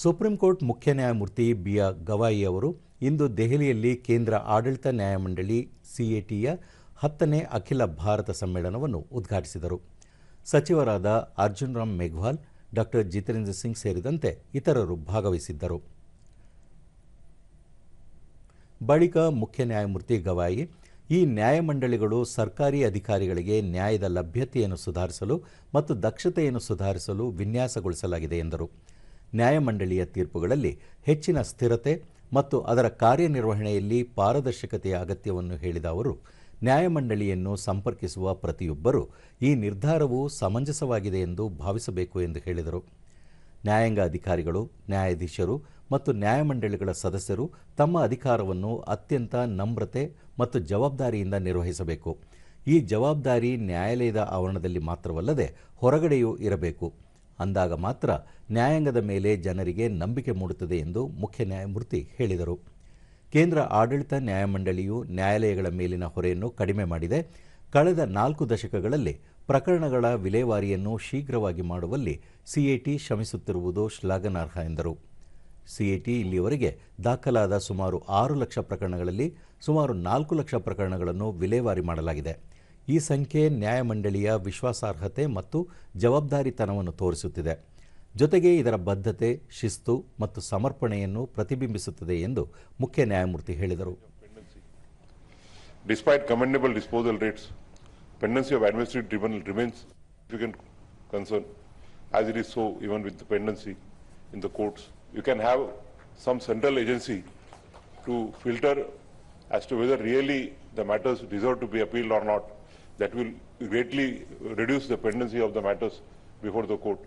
Supreme court ಮುಖ್ಯ ನ್ಯಾಯಮೂರ್ತಿ B R Gavai ಅವರು ಇಂದು ದೆಹಲಿಯಲ್ಲಿ ಕೇಂದ್ರ ಆಡಳಿತ ನ್ಯಾಯಮಂಡಳಿ ಸಿಎಟಿಯ ಹತ್ತನೇ ಅಖಿಲ ಭಾರತ ಸಮ್ಮೇಳನವನ್ನು ಉದ್ಘಾಟಿಸಿದರು. ಸಚಿವರಾದ ಅರ್ಜುನ್ ರಾಮ್ ಮೇಘ್ವಾಲ್ ಡಾಕ್ಟರ್ ಜಿತೇಂದ್ರ ಸಿಂಗ್ ಸೇರಿದಂತೆ ಇತರರು ಭಾಗವಹಿಸಿದ್ದರು. ಬಳಿಕ ಮುಖ್ಯ ನ್ಯಾಯಮೂರ್ತಿ ಗವಾಯಿ, ಈ ನ್ಯಾಯಮಂಡಳಿಗಳು ಸರ್ಕಾರಿ ಅಧಿಕಾರಿಗಳಿಗೆ ನ್ಯಾಯದ ಲಭ್ಯತೆಯನ್ನು ಸುಧಾರಿಸಲು ಮತ್ತು ದಕ್ಷತೆಯನ್ನು ಸುಧಾರಿಸಲು ವಿನ್ಯಾಸಗೊಳಿಸಲಾಗಿದೆ ಎಂದರು. ನ್ಯಾಯಮಂಡಳಿಯ ತೀರ್ಪುಗಳಲ್ಲಿ ಹೆಚ್ಚಿನ ಸ್ಥಿರತೆ ಮತ್ತು ಅದರ ಕಾರ್ಯನಿರ್ವಹಣೆಯಲ್ಲಿ ಪಾರದರ್ಶಕತೆಯ ಅಗತ್ಯವನ್ನು ಹೇಳಿದ ಅವರು, ನ್ಯಾಯಮಂಡಳಿಯನ್ನು ಸಂಪರ್ಕಿಸುವ ಪ್ರತಿಯೊಬ್ಬರೂ ಈ ನಿರ್ಧಾರವು ಸಮಂಜಸವಾಗಿದೆ ಎಂದು ಭಾವಿಸಬೇಕು ಎಂದು ಹೇಳಿದರು. ನ್ಯಾಯಾಂಗ ಅಧಿಕಾರಿಗಳು, ನ್ಯಾಯಾಧೀಶರು ಮತ್ತು ನ್ಯಾಯಮಂಡಳಿಗಳ ಸದಸ್ಯರು ತಮ್ಮ ಅಧಿಕಾರವನ್ನು ಅತ್ಯಂತ ನಮ್ರತೆ ಮತ್ತು ಜವಾಬ್ದಾರಿಯಿಂದ ನಿರ್ವಹಿಸಬೇಕು. ಈ ಜವಾಬ್ದಾರಿ ನ್ಯಾಯಾಲಯದ ಆವರಣದಲ್ಲಿ ಮಾತ್ರವಲ್ಲದೆ ಹೊರಗಡೆಯೂ ಇರಬೇಕು. ಅಂದಾಗ ಮಾತ್ರ ನ್ಯಾಯಾಂಗದ ಮೇಲೆ ಜನರಿಗೆ ನಂಬಿಕೆ ಮೂಡುತ್ತದೆ ಎಂದು ಮುಖ್ಯ ನ್ಯಾಯಮೂರ್ತಿ ಹೇಳಿದರು. ಕೇಂದ್ರ ಆಡಳಿತ ನ್ಯಾಯಮಂಡಳಿಯು ನ್ಯಾಯಾಲಯಗಳ ಮೇಲಿನ ಹೊರೆಯನ್ನು ಕಡಿಮೆ ಮಾಡಿದೆ. ಕಳೆದ ನಾಲ್ಕು ದಶಕಗಳಲ್ಲಿ ಪ್ರಕರಣಗಳ ವಿಲೇವಾರಿಯನ್ನು ಶೀಘ್ರವಾಗಿ ಮಾಡುವಲ್ಲಿ ಸಿಎಟಿ ಶ್ರಮಿಸುತ್ತಿರುವುದು ಶ್ಲಾಘನಾರ್ಹ ಎಂದರು. ಸಿಎಟಿ ಇಲ್ಲಿಯವರೆಗೆ ದಾಖಲಾದ ಸುಮಾರು ಆರು ಲಕ್ಷ ಪ್ರಕರಣಗಳಲ್ಲಿ ಸುಮಾರು ನಾಲ್ಕು ಲಕ್ಷ ಪ್ರಕರಣಗಳನ್ನು ವಿಲೇವಾರಿ ಮಾಡಲಾಗಿದೆ. ಈ ಸಂಖ್ಯೆ ನ್ಯಾಯಮಂಡಳಿಯ ವಿಶ್ವಾಸಾರ್ಹತೆ ಮತ್ತು ಜವಾಬ್ದಾರಿತನವನ್ನು ತೋರಿಸುತ್ತಿದೆ. ಜೊತೆಗೆ ಇದರ ಬದ್ಧತೆ, ಶಿಸ್ತು ಮತ್ತು ಸಮರ್ಪಣೆಯನ್ನು ಪ್ರತಿಬಿಂಬಿಸುತ್ತದೆ ಎಂದು ಮುಖ್ಯ ನ್ಯಾಯಮೂರ್ತಿ ಹೇಳಿದರು. Despite commendable disposal rates pendency of administrative tribunal remains significant concern as it is so even with pendency in the courts you can have some central agency to filter as to whether really the matters deserve to be appeal or not That will greatly reduce the pendency of the matters before the court.